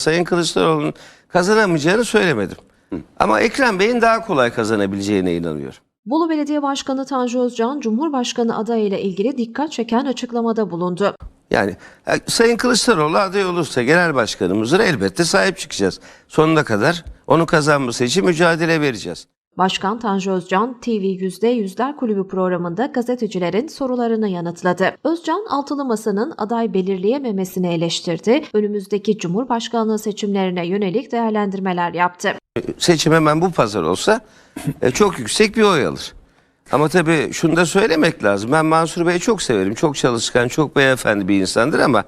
Sayın Kılıçdaroğlu'nun kazanamayacağını söylemedim. Ama Ekrem Bey'in daha kolay kazanabileceğine inanıyorum. Bolu Belediye Başkanı Tanju Özcan, Cumhurbaşkanı adayı ile ilgili dikkat çeken açıklamada bulundu. Yani e, Sayın Kılıçdaroğlu aday olursa genel başkanımızdır elbette sahip çıkacağız. Sonuna kadar onun kazanması için mücadele vereceğiz. Başkan Tanju Özcan, TV Yüzde Yüzler Kulübü programında gazetecilerin sorularını yanıtladı. Özcan, Altılı Masa'nın aday belirleyememesini eleştirdi. Önümüzdeki Cumhurbaşkanlığı seçimlerine yönelik değerlendirmeler yaptı. Seçim hemen bu pazar olsa e, çok yüksek bir oy alır. Ama tabii şunu da söylemek lazım. Ben Mansur Bey'i çok severim. Çok çalışkan, çok beyefendi bir insandır ama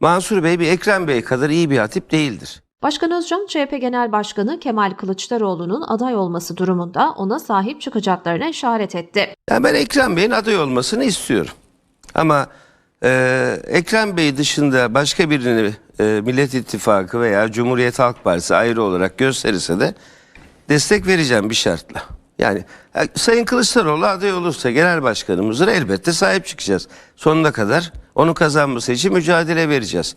Mansur Bey bir Ekrem Bey kadar iyi bir hatip değildir. Başkan Özcan, CHP Genel Başkanı Kemal Kılıçdaroğlu'nun aday olması durumunda ona sahip çıkacaklarına işaret etti. Yani ben Ekrem Bey'in aday olmasını istiyorum. Ama e, Ekrem Bey dışında başka birini e, Millet İttifakı veya Cumhuriyet Halk Partisi ayrı olarak gösterirse de destek vereceğim bir şartla. Yani e, Sayın Kılıçdaroğlu aday olursa genel başkanımızdır elbette sahip çıkacağız. Sonuna kadar onun kazanması için mücadele vereceğiz.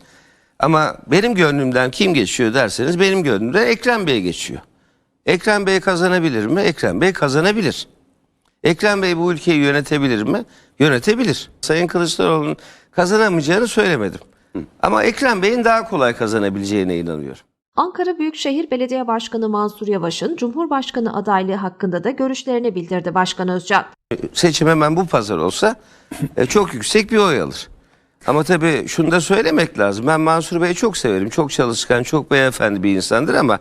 Ama benim gönlümden kim geçiyor derseniz benim gönlümden Ekrem Bey geçiyor. Ekrem Bey kazanabilir mi? Ekrem Bey kazanabilir. Ekrem Bey bu ülkeyi yönetebilir mi? Yönetebilir. Sayın Kılıçdaroğlu'nun kazanamayacağını söylemedim. Ama Ekrem Bey'in daha kolay kazanabileceğine inanıyorum. Ankara Büyükşehir Belediye Başkanı Mansur Yavaş'ın Cumhurbaşkanı adaylığı hakkında da görüşlerini bildirdi Başkan Özcan. Seçim hemen bu pazar olsa e, çok yüksek bir oy alır. Ama tabii şunu da söylemek lazım. Ben Mansur Bey'i çok severim. Çok çalışkan, çok beyefendi bir insandır ama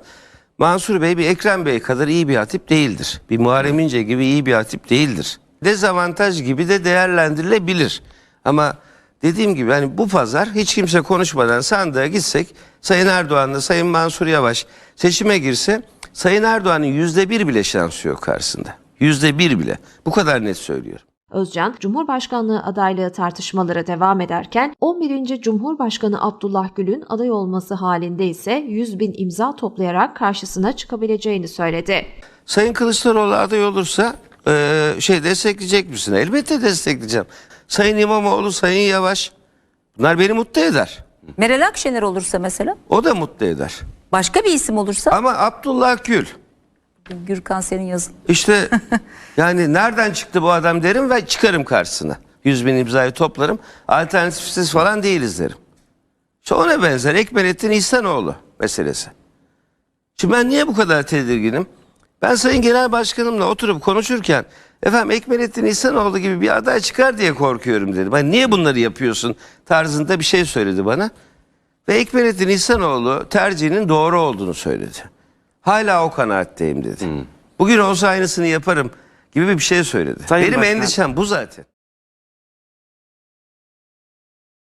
Mansur Bey bir Ekrem Bey kadar iyi bir hatip değildir. Bir Muharrem İnce gibi iyi bir hatip değildir. Dezavantaj gibi de değerlendirilebilir. Ama dediğim gibi hani bu pazar hiç kimse konuşmadan sandığa gitsek Sayın Erdoğan'la Sayın Mansur Yavaş seçime girse Sayın Erdoğan'ın yüzde bir bile şansı yok karşısında. Yüzde bir bile. Bu kadar net söylüyorum. Özcan, Cumhurbaşkanlığı adaylığı tartışmaları devam ederken 11. Cumhurbaşkanı Abdullah Gül'ün aday olması halinde ise 100 bin imza toplayarak karşısına çıkabileceğini söyledi. Sayın Kılıçdaroğlu aday olursa eee, şey destekleyecek misin? Elbette destekleyeceğim. Sayın İmamoğlu, Sayın Yavaş bunlar beni mutlu eder. Meral Akşener olursa mesela O da mutlu eder. başka bir isim olursa Ama Abdullah Gül Gürkan senin yazın. işte yani nereden çıktı bu adam derim ve çıkarım karşısına. 100 bin imzayı toplarım. Alternatifsiz falan değiliz derim. İşte ona benzer Ekmelettin İhsanoğlu meselesi. Şimdi ben niye bu kadar tedirginim? Ben Sayın Genel Başkanımla oturup konuşurken efendim Ekmelettin İhsanoğlu gibi bir aday çıkar diye korkuyorum dedim. Ben niye bunları yapıyorsun tarzında bir şey söyledi bana. Ve Ekmelettin İhsanoğlu tercihinin doğru olduğunu söyledi. Hala o kanaatteyim dedi. Bugün olsa aynısını yaparım gibi bir şey söyledi. Sayın Benim Başkan- endişem bu zaten.